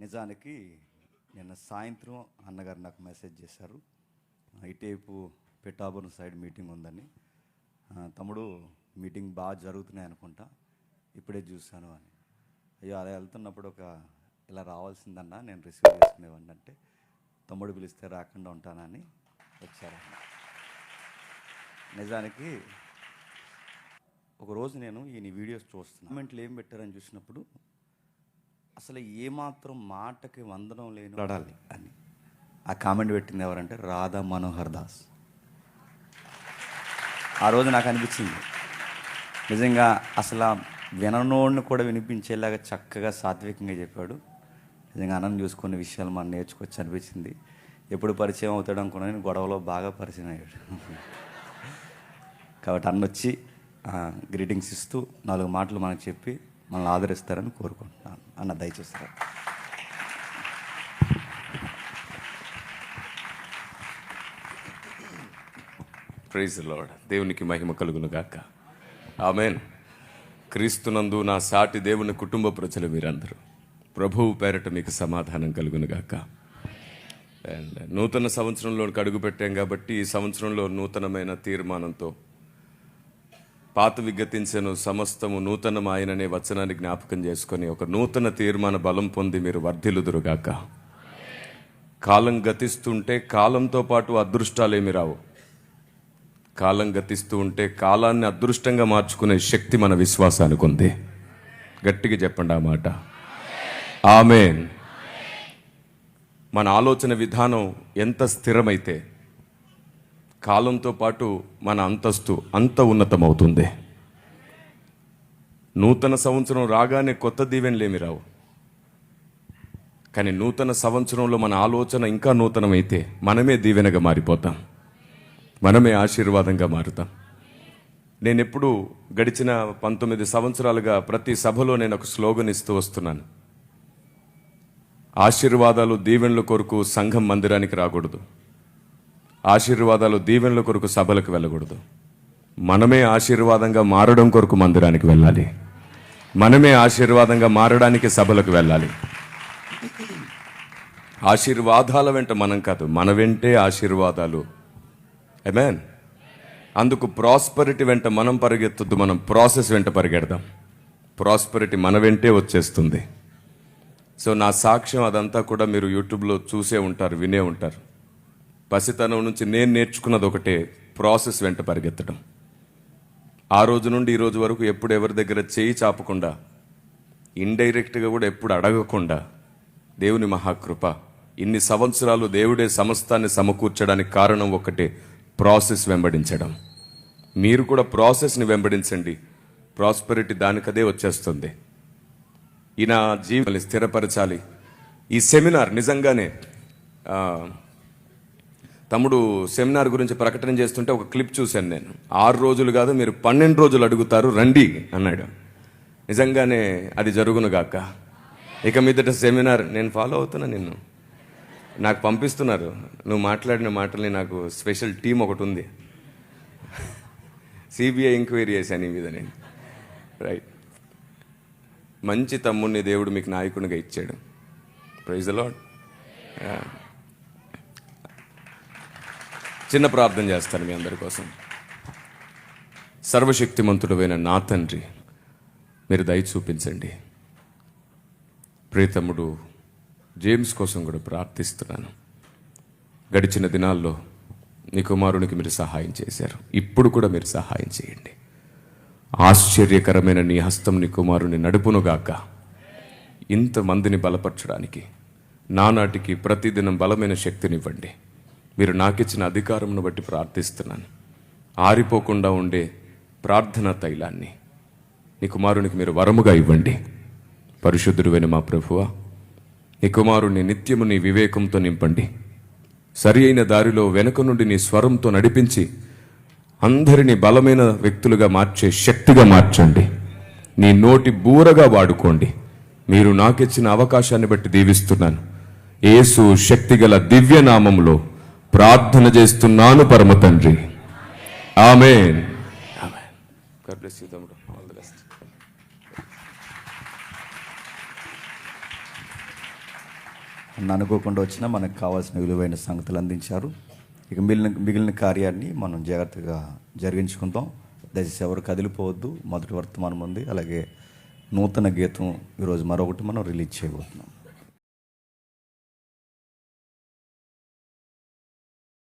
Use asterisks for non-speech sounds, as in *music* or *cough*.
నిజానికి నిన్న సాయంత్రం అన్నగారు నాకు మెసేజ్ చేశారు. ఇటేపు పిఠాపురం సైడ్ మీటింగ్ ఉందని. తమ్ముడు మీటింగ్ బాగా జరుగుతున్నాయి అనుకుంటా ఇప్పుడే చూశాను అని. అయ్యో అలా వెళ్తున్నప్పుడు ఒక ఇలా రావాల్సిందన్నా నేను రిసీవ్ చేసుకునేవాడిని అంటే తమ్ముడు పిలిస్తే రాకుండా ఉంటానని వచ్చారు. నిజానికి ఒకరోజు నేను ఈయన వీడియోస్ చూస్తున్నాను. కామెంట్లు ఏం పెట్టారని చూసినప్పుడు అసలు ఏమాత్రం మాటకి వందనం లేని పడాలి. అని. ఆ కామెంట్ పెట్టింది ఎవరంటే రాధా మనోహర్ దాస్. ఆ రోజు నాకు అనిపించింది. నిజంగా అసలు విననోడిని కూడా వినిపించేలాగా చక్కగా సాత్వికంగా చెప్పాడు. నిజంగా అన్నం చూసుకునే విషయాలు మనం నేర్చుకోవచ్చు అనిపించింది. ఎప్పుడు పరిచయం అవుతాడు అనుకున్నా నేను గొడవలో బాగా పరిచయం అయ్యాడు. *laughs* కాబట్టి అన్న వచ్చి గ్రీటింగ్స్ ఇస్తూ నాలుగు మాటలు మనకు చెప్పి మనల్ని ఆదరిస్తారని కోరుకుంటున్నాను అన్న దయచేస్తారు ప్రైజ్ లాడ్ దేవునికి మహిమ కలుగును గాక ఆమెన్ క్రీస్తునందు నా సాటి దేవుని కుటుంబ ప్రజలు మీరందరూ. ప్రభువు పేరట మీకు సమాధానం కలుగును గాక అండ్ నూతన సంవత్సరంలో అడుగు పెట్టాం కాబట్టి ఈ సంవత్సరంలో నూతనమైన తీర్మానంతో పాత విగతించను సమస్తము నూతనం ఆయననే వచనాన్ని జ్ఞాపకం చేసుకొని ఒక నూతన తీర్మాన బలం పొంది మీరు వర్ధిలుదురుగాక కాలం గతిస్తుంటే కాలంతో పాటు అదృష్టాలేమి రావు. కాలం గతిస్తూ ఉంటే కాలాన్ని అదృష్టంగా మార్చుకునే శక్తి మన విశ్వాసానికి ఉంది. గట్టిగా చెప్పండి ఆ మాట. ఆమెన్. మన ఆలోచన విధానం ఎంత స్థిరమైతే కాలంతో పాటు మన అంతస్తు అంత ఉన్నతమవుతుంది. నూతన సంవత్సరం రాగానే కొత్త దీవెనలేమి రావు. కానీ నూతన సంవత్సరంలో మన ఆలోచన ఇంకా నూతనమైతే మనమే దీవెనగా మారిపోతాం. మనమే ఆశీర్వాదంగా మారుతాం. నేను ఎప్పుడు గడిచిన పంతొమ్మిది సంవత్సరాలుగా ప్రతి సభలో నేను ఒక స్లోగన్ ఇస్తూ వస్తున్నాను. ఆశీర్వాదాలు దీవెనల కొరకు సంఘం మందిరానికి రాకూడదు. ఆశీర్వాదాలు దీవెనల కొరకు సభలకు వెళ్ళకూడదు. మనమే ఆశీర్వాదంగా మారడం కొరకు మందిరానికి వెళ్ళాలి. మనమే ఆశీర్వాదంగా మారడానికి సభలకు వెళ్ళాలి. ఆశీర్వాదాల వెంట మనం కాదు మన వెంటే ఆశీర్వాదాలు. ఎమెన్ అందుకు ప్రాస్పరిటీ వెంట మనం పరిగెత్తద్దు మనం ప్రాసెస్ వెంట పరిగెడదాం. ప్రాస్పరిటీ మన వెంటే వచ్చేస్తుంది. సో నా సాక్ష్యం అదంతా కూడా మీరు యూట్యూబ్లో చూసే ఉంటారు వినే ఉంటారు. పసితనం నుంచి నేను నేర్చుకున్నది ఒకటే ప్రాసెస్ వెంట పరిగెత్తడం ఆ రోజు నుండి ఈ రోజు వరకు ఎప్పుడు ఎవరి దగ్గర చేయి చాపకుండా ఇండైరెక్ట్గా కూడా ఎప్పుడు అడగకుండా దేవుని మహాకృప ఇన్ని సంవత్సరాలు దేవుడే సమస్తాన్ని సమకూర్చడానికి కారణం ఒకటే ప్రాసెస్ వెంబడించడం. మీరు కూడా ప్రాసెస్ని వెంబడించండి. ప్రాస్పెరిటీ దానికదే వచ్చేస్తుంది. ఈయన జీవితాన్ని స్థిరపరచాలి. ఈ సెమినార్ నిజంగానే తమ్ముడు సెమినార్ గురించి ప్రకటన చేస్తుంటే ఒక క్లిప్ చూశాను నేను. ఆరు రోజులు కాదు మీరు పన్నెండు రోజులు అడుగుతారు రండి అన్నాడు. నిజంగానే అది జరుగును గాక. ఇక మీదట సెమినార్ నేను ఫాలో అవుతున్నా నిన్ను. నాకు పంపిస్తున్నారు. నువ్వు మాట్లాడిన మాటల్ని నాకు స్పెషల్ టీం ఒకటి ఉంది. సిబిఐ ఎంక్వైరీ చేశాను ఈ మీద నేను. రైట్ మంచి తమ్ముడిని దేవుడు మీకు నాయకునిగా ఇచ్చాడు. ప్రైజ్ లాడ్ చిన్న ప్రార్థన చేస్తాను మీ అందరి కోసం. సర్వశక్తిమంతుడమైన నా తండ్రి మీరు దయ చూపించండి. ప్రీతముడు జేమ్స్ కోసం కూడా ప్రార్థిస్తున్నాను. గడిచిన దినాల్లో నీ కుమారునికి మీరు సహాయం చేశారు. ఇప్పుడు కూడా మీరు సహాయం చేయండి. ఆశ్చర్యకరమైన నీ హస్తం నీ కుమారుని నడుపునుగాక ఇంతమందిని బలపరచడానికి నానాటికి ప్రతిదినం బలమైన శక్తినివ్వండి. మీరు నాకిచ్చిన అధికారంను బట్టి ప్రార్థిస్తున్నాను. ఆరిపోకుండా ఉండే ప్రార్థన తైలాన్ని. నీ కుమారునికి మీరు వరముగా ఇవ్వండి. పరిశుద్ధుడువైన మా ప్రభువా నీ కుమారుణ్ణి నిత్యము నీ వివేకంతో నింపండి. సరి అయిన దారిలో వెనుక నుండి నీ స్వరంతో నడిపించి అందరినీ బలమైన వ్యక్తులుగా మార్చే శక్తిగా మార్చండి. నీ నోటి బూరగా వాడుకోండి. మీరు నాకిచ్చిన అవకాశాన్ని బట్టి దీవిస్తున్నాను. ఏసు శక్తిగల దివ్య నామములో ప్రార్థన చేస్తున్నాను పరమ తండ్రి. అన్న అనుకోకుండా వచ్చినా మనకు కావాల్సిన విలువైన సంగతులు అందించారు. ఇక మిగిలిన మిగిలిన కార్యాన్ని మనం జాగ్రత్తగా జరిగించుకుందాం. దయచేసి ఎవరు కదిలిపోవద్దు. మొదటి వర్తమానం ఉంది. అలాగే నూతన గీతం ఈరోజు మరొకటి మనం రిలీజ్ చేయబోతున్నాం.